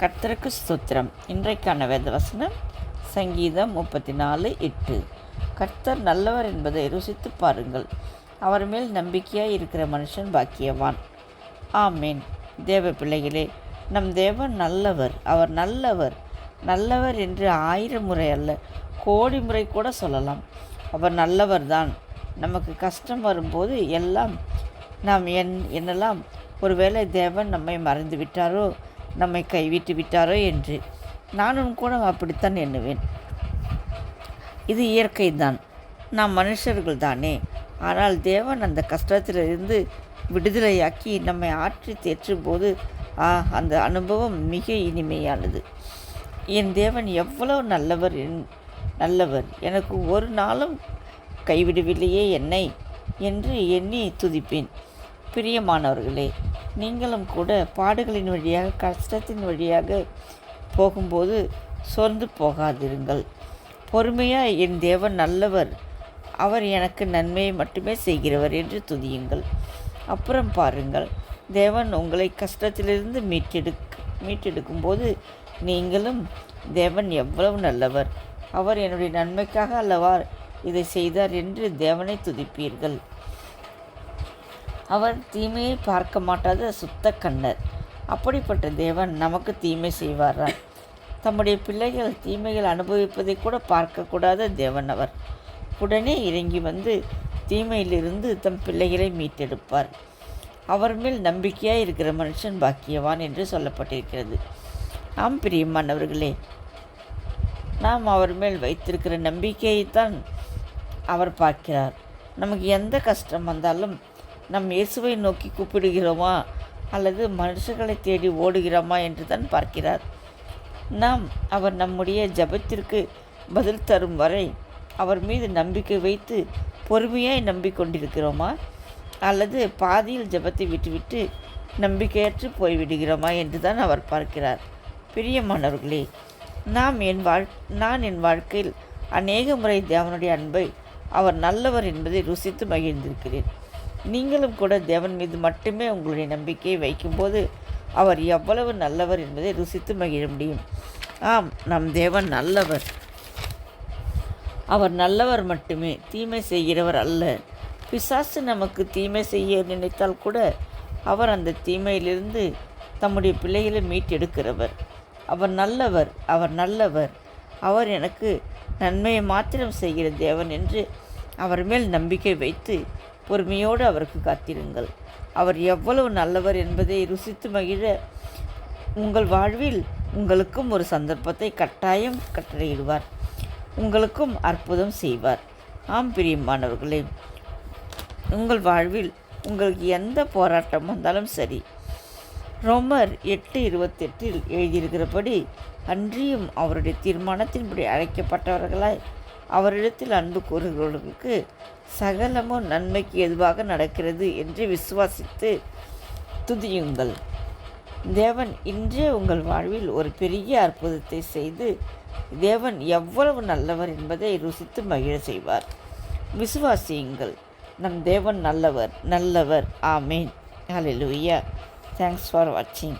கர்த்தருக்கு ஸ்தோத்திரம். இன்றைக்கான வேத வசனம் சங்கீதம் முப்பத்தி நாலு எட்டு. கர்த்தர் நல்லவர் என்பதை ருசித்து பாருங்கள். அவர் மேல் நம்பிக்கையாக இருக்கிற மனுஷன் பாக்கியவான். ஆமேன். தேவ பிள்ளைகளே நம் தேவன் நல்லவர் அவர் நல்லவர். நல்லவர் என்று ஆயிரம் முறை அல்ல கோடி முறை கூட சொல்லலாம். அவர் நல்லவர் தான் நமக்கு கஷ்டம் வரும்போது எல்லாம் நாம் என் என்னெல்லாம் ஒருவேளை தேவன் நம்மை மறந்து விட்டாரோ நம்மை கைவிட்டு விட்டாரோ என்று. நானும் கூட அப்படித்தான் எண்ணுவேன். இது இயற்கை தான் நாம் மனுஷர்கள் தானே ஆனால் தேவன் அந்த கஷ்டத்திலிருந்து விடுதலையாக்கி நம்மை ஆற்றி தேற்றும் போது ஆ அந்த அனுபவம் மிக இனிமையானது. என் தேவன் எவ்வளவு நல்லவர் நல்லவர். எனக்கு ஒரு நாளும் கைவிடவில்லையே என்னை என்று எண்ணி துதிப்பேன். பிரியமானவர்களே நீங்களும் கூட பாடுகளின் வழியாக கஷ்டத்தின் வழியாக போகும்போது சோர்ந்து போகாதிருங்கள். பொறுமையாக என் தேவன் நல்லவர். அவர் எனக்கு நன்மையை மட்டுமே செய்கிறவர் என்று துதியுங்கள். அப்புறம் பாருங்கள் தேவன் உங்களை கஷ்டத்திலிருந்து மீட்டெடுக்க மீட்டெடுக்கும்போது நீங்களும் தேவன் எவ்வளவு நல்லவர். அவர் என்னுடைய நன்மைக்காக அல்லவா இதை செய்தார் என்று தேவனை துதிப்பீர்கள். அவர் தீமையை பார்க்க மாட்டாத சுத்த கண்ணர். அப்படிப்பட்ட தேவன் நமக்கு தீமை செய்வாரா தம்முடைய பிள்ளைகள் தீமைகள் அனுபவிப்பதை கூட பார்க்கக்கூடாத தேவன் அவர். உடனே இறங்கி வந்து தீமையிலிருந்து தம் பிள்ளைகளை மீட்டெடுப்பார். அவர் மேல் நம்பிக்கையாக இருக்கிற மனுஷன் பாக்கியவான் என்று சொல்லப்பட்டிருக்கிறது. ஆம் பிரியமானவர்களே நாம் அவர் மேல் வைத்திருக்கிற நம்பிக்கையைத்தான் அவர் பார்க்கிறார். நமக்கு எந்த கஷ்டம் வந்தாலும் நம் இயேசுவை நோக்கி கூப்பிடுகிறோமா? அல்லது மனுஷர்களை தேடி ஓடுகிறோமா என்று தான் பார்க்கிறார். நாம் அவர் நம்முடைய ஜபத்திற்கு பதில் தரும் வரை அவர் மீது நம்பிக்கை வைத்து பொறுமையாய் நம்பிக்கொண்டிருக்கிறோமா? அல்லது பாதியில் ஜபத்தை விட்டுவிட்டு நம்பிக்கையற்று போய்விடுகிறோமா என்று தான் அவர் பார்க்கிறார். பிரியமானவர்களே நாம் என் வாழ் நான் என் வாழ்க்கையில் அநேக முறை தேவனுடைய அன்பை அவர் நல்லவர் என்பதை ருசித்து மகிழ்ந்திருக்கிறேன். நீங்களும் கூட தேவன் மீது மட்டுமே உங்களுடைய நம்பிக்கையை வைக்கும்போது அவர் எவ்வளவு நல்லவர் என்பதை ருசித்து மகிழ முடியும். ஆம் நம் தேவன் நல்லவர். அவர் நல்லவர் மட்டுமே தீமை செய்கிறவர் அல்ல. பிசாசு நமக்கு தீமை செய்ய நினைத்தால் கூட அவர் அந்த தீமையிலிருந்து தம்முடைய பிள்ளைகளை மீட்டெடுக்கிறவர். அவர் நல்லவர் அவர் நல்லவர். அவர் எனக்கு நன்மையை மாத்திரம் செய்கிற தேவன் என்று அவர் மேல் நம்பிக்கை வைத்து பொறுமையோடு அவருக்கு காத்திருங்கள். அவர் எவ்வளவு நல்லவர் என்பதை ருசித்து மகிழ உங்கள் வாழ்வில் உங்களுக்கும் ஒரு சந்தர்ப்பத்தை கட்டாயம் கட்டளையிடுவார். உங்களுக்கும் அற்புதம் செய்வார். ஆம் பிரியமானவர்களே உங்கள் வாழ்வில் உங்களுக்கு எந்த போராட்டம் வந்தாலும் சரி ரோமர் எட்டு இருபத்தெட்டில் எழுதியிருக்கிறபடி அன்றியும் அவருடைய தீர்மானத்தின்படி அழைக்கப்பட்டவர்களாய் அவரிடத்தில் அன்பு கூறுகிறவர்களுக்கு சகலமும் நன்மைக்கு எதுவாக நடக்கிறது என்று விசுவாசித்து துதியுங்கள். தேவன் இன்றே உங்கள் வாழ்வில் ஒரு பெரிய அற்புதத்தை செய்து தேவன் எவ்வளவு நல்லவர் என்பதை ருசித்து மகிழ செய்வார். விசுவாசியுங்கள். நம் தேவன் நல்லவர் நல்லவர். ஆமேன். ஹலெலுயா தேங்க்ஸ் ஃபார் வாட்சிங்